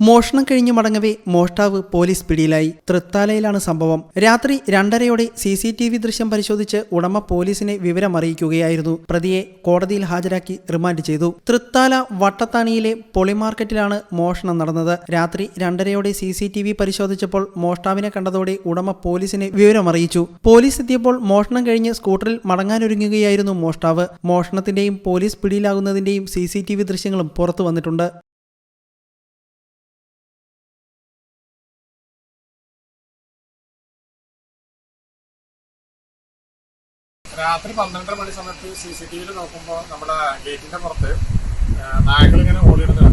മോഷണം കഴിഞ്ഞ് മടങ്ങവേ മോഷ്ടാവ് പോലീസ് പിടിയിലായി. തൃത്താലയിലാണ് സംഭവം. രാത്രി രണ്ടരയോടെ സി സി ടി വി ദൃശ്യം പരിശോധിച്ച് ഉടമ പോലീസിനെ വിവരമറിയിക്കുകയായിരുന്നു. പ്രതിയെ കോടതിയിൽ ഹാജരാക്കി റിമാൻഡ് ചെയ്തു. തൃത്താല വട്ടത്താണിയിലെ പൊളിമാർക്കറ്റിലാണ് മോഷണം നടന്നത്. രാത്രി രണ്ടരയോടെ സി സി ടി വി പരിശോധിച്ചപ്പോൾ മോഷ്ടാവിനെ കണ്ടതോടെ ഉടമ പോലീസിനെ വിവരമറിയിച്ചു. പോലീസ് എത്തിയപ്പോൾ മോഷണം കഴിഞ്ഞ് സ്കൂട്ടറിൽ മടങ്ങാനൊരുങ്ങുകയായിരുന്നു മോഷ്ടാവ്. മോഷണത്തിന്റെയും പോലീസ് പിടിയിലാകുന്നതിന്റെയും സി സി ടി വി ദൃശ്യങ്ങളും പുറത്തു വന്നിട്ടുണ്ട്. രാത്രി പന്ത്രണ്ടര മണി സമയത്ത് സി സി ടി വിയിൽ നോക്കുമ്പോൾ നമ്മുടെ ഗേറ്റിന്റെ പുറത്ത് നായകൾ ഇങ്ങനെ ഓടിയിടുന്നത്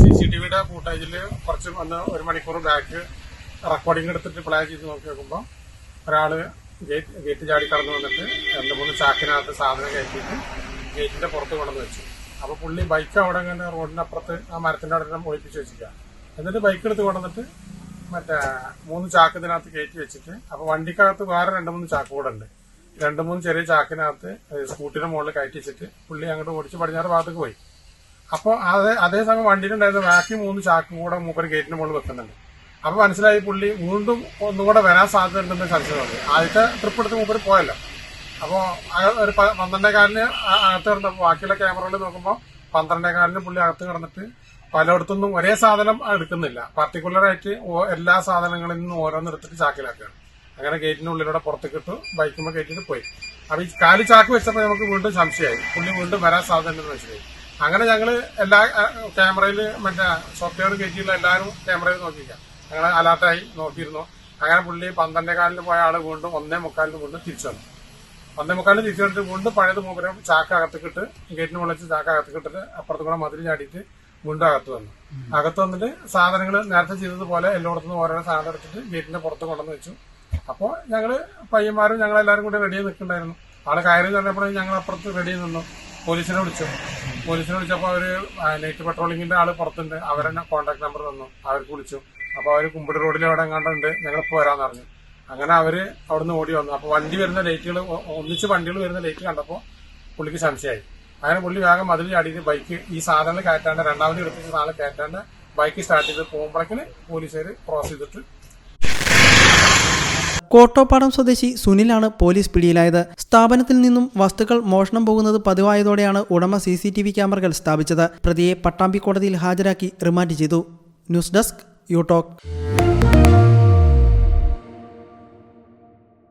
സി സി ടി വിയുടെ ഫൂട്ടേജിൽ കുറച്ച് ഒന്ന് ഒരു മണിക്കൂർ ബാക്ക് റെക്കോർഡിംഗ് എടുത്തിട്ട് പ്ലേ ചെയ്ത് നോക്കി നോക്കുമ്പോൾ ഒരാൾ ഗേറ്റ് ഗേറ്റ് ചാടി കടന്നു വന്നിട്ട് രണ്ട് മൂന്ന് ചാക്കിനകത്ത് സാധനം കയറ്റിയിട്ട് ഗേറ്റിന്റെ പുറത്ത് കൊണ്ടുവന്ന് വെച്ചു. അപ്പൊ പുള്ളി ബൈക്ക് അവിടെ ഇങ്ങനെ റോഡിന്റെ അപ്പുറത്ത് ആ മരത്തിന്റെ അവിടെ ഒഴിപ്പിച്ച് വെച്ചിരിക്കുക എന്നിട്ട് ബൈക്ക് എടുത്ത് കൊണ്ടുവന്നിട്ട് മറ്റേ മൂന്ന് ചാക്ക് ഇതിനകത്ത് കയറ്റി വെച്ചിട്ട് അപ്പൊ വണ്ടിക്കകത്ത് വേറെ രണ്ട് മൂന്ന് ചാക്ക് കൂടെ ഉണ്ട്. രണ്ട് മൂന്ന് ചെറിയ ചാക്കിനകത്ത് സ്കൂട്ടിയുടെ മുകളിൽ കയറ്റി വെച്ചിട്ട് പുള്ളി അങ്ങോട്ട് ഓടിച്ച് പടിഞ്ഞാറ് ഭാഗത്തേക്ക് പോയി. അപ്പോൾ അതേ അതേസമയം വണ്ടിയിലുണ്ടായിരുന്ന ബാക്കി മൂന്ന് ചാക്കും കൂടെ മൂപ്പര് ഗേറ്റിന് മുകളിൽ വെക്കുന്നുണ്ട്. അപ്പൊ മനസ്സിലായി പുള്ളി വീണ്ടും ഒന്നുകൂടെ വരാൻ സാധ്യത ഉണ്ടെന്ന് സംശയം തോന്നി. ആദ്യത്തെ ട്രിപ്പ് എടുത്ത് മൂപ്പര് പോയല്ലോ. അപ്പോൾ ഒരു പന്ത്രണ്ടേ പന്ത്രണ്ടേകാലിന് അകത്ത് കിടന്നപ്പോ ബാക്കിയുള്ള ക്യാമറകളിൽ നോക്കുമ്പോൾ പന്ത്രണ്ടേകാലിന് പുള്ളി അകത്ത് കിടന്നിട്ട് പലയിടത്തുനിന്നും ഒരേ സാധനം എടുക്കുന്നില്ല. പർട്ടിക്കുലർ ആയിട്ട് എല്ലാ സാധനങ്ങളിൽ നിന്നും ഓരോന്ന് എടുത്തിട്ട് ചാക്കിലാക്കുകയാണ്. അങ്ങനെ ഗേറ്റിനുള്ളിലൂടെ പുറത്തേക്ക് ഇട്ട് ബൈക്കുമ്പോൾ കയറ്റിട്ട് പോയി. അപ്പൊ ഈ കാലി ചാക്ക് വെച്ചപ്പോൾ നമുക്ക് വീണ്ടും സംശയമായി. പുള്ളി വീണ്ടും വരാൻ സാധ്യത എന്ന് മനസ്സിലായി. അങ്ങനെ ഞങ്ങൾ എല്ലാ ക്യാമറയിൽ മറ്റേ സോഫ്റ്റ്വെയർ കയറ്റിയുള്ള എല്ലാവരും ക്യാമറയിൽ നോക്കിക്കാം ഞങ്ങൾ അലർട്ടായി നോക്കിയിരുന്നു. അങ്ങനെ പുള്ളി പന്ത്രണ്ടേ കാലിന് പോയ ആൾ വീണ്ടും ഒന്നേ മുക്കാലിന് വീണ്ടും തിരിച്ചു വന്നു. ഒന്നേ മുക്കാലിന് തിരിച്ചു വന്നിട്ട് വീണ്ടും പഴയത് മൂപ്പരം ചാക്ക് അകത്തേക്കിട്ട് ഗേറ്റിന് വിളിച്ച് ചാക്ക് അകത്തേക്കിട്ടിട്ട് അപ്പുറത്തും കൂടെ മതിൽ ചാടിയിട്ട് വീണ്ടും അകത്ത് വന്നു. അകത്ത് വന്നിട്ട് സാധനങ്ങൾ നേരത്തെ ചെയ്തതുപോലെ എല്ലായിടത്തുനിന്നും ഓരോ സാധനം എടുത്തിട്ട് ഗേറ്റിന്റെ പുറത്ത് കൊണ്ടുവന്ന് വെച്ചു. അപ്പോൾ ഞങ്ങൾ പയ്യന്മാരും ഞങ്ങൾ എല്ലാവരും കൂടി റെഡിയായി നിൽക്കുന്നുണ്ടായിരുന്നു. ആൾ കയറി പറഞ്ഞപ്പോഴും ഞങ്ങൾ അപ്പുറത്ത് റെഡി നിന്നു. പോലീസിനെ വിളിച്ചു. പോലീസിനെ വിളിച്ചപ്പോൾ അവർ നൈറ്റ് പട്രോളിങ്ങിന്റെ ആൾ പുറത്തുണ്ട്. അവരെന്നെ കോൺടാക്ട് നമ്പർ തന്നു. അവർക്ക് വിളിച്ചു. അപ്പൊ അവർ കുമ്പിടി റോഡിൽ എവിടെ എങ്ങാണ്ടുണ്ട് ഞങ്ങളിപ്പോ വരാന്ന് പറഞ്ഞു. അങ്ങനെ അവർ അവിടുന്ന് ഓടി വന്നു. അപ്പൊ വണ്ടി വരുന്ന ലൈറ്റുകൾ ഒന്നിച്ച് വണ്ടികൾ വരുന്ന ലൈറ്റ് കണ്ടപ്പോ പുള്ളിക്ക് സംശയമായി. അങ്ങനെ പുള്ളി വേഗം മതിൽ അടിയിൽ ബൈക്ക് ഈ സാധനങ്ങൾ കയറ്റാണ്ട് രണ്ടാമത് എടുത്ത സാധനം കയറ്റാണ്ട് ബൈക്ക് സ്റ്റാർട്ട് ചെയ്ത് പോകുമ്പോഴേക്കിന് പോലീസുകാർ ക്രോസ് ചെയ്തിട്ട് കോട്ടോപ്പാടം സ്വദേശി സുനിലാണ് പോലീസ് പിടിയിലായത്. സ്ഥാപനത്തിൽ നിന്നും വസ്തുക്കൾ മോഷണം പോകുന്നത് പതിവായതോടെയാണ് ഉടമ സി സി ടി വി ക്യാമറകൾ സ്ഥാപിച്ചത്. പ്രതിയെ പട്ടാമ്പി കോടതിയിൽ ഹാജരാക്കി റിമാൻഡ് ചെയ്തു. News desk you talk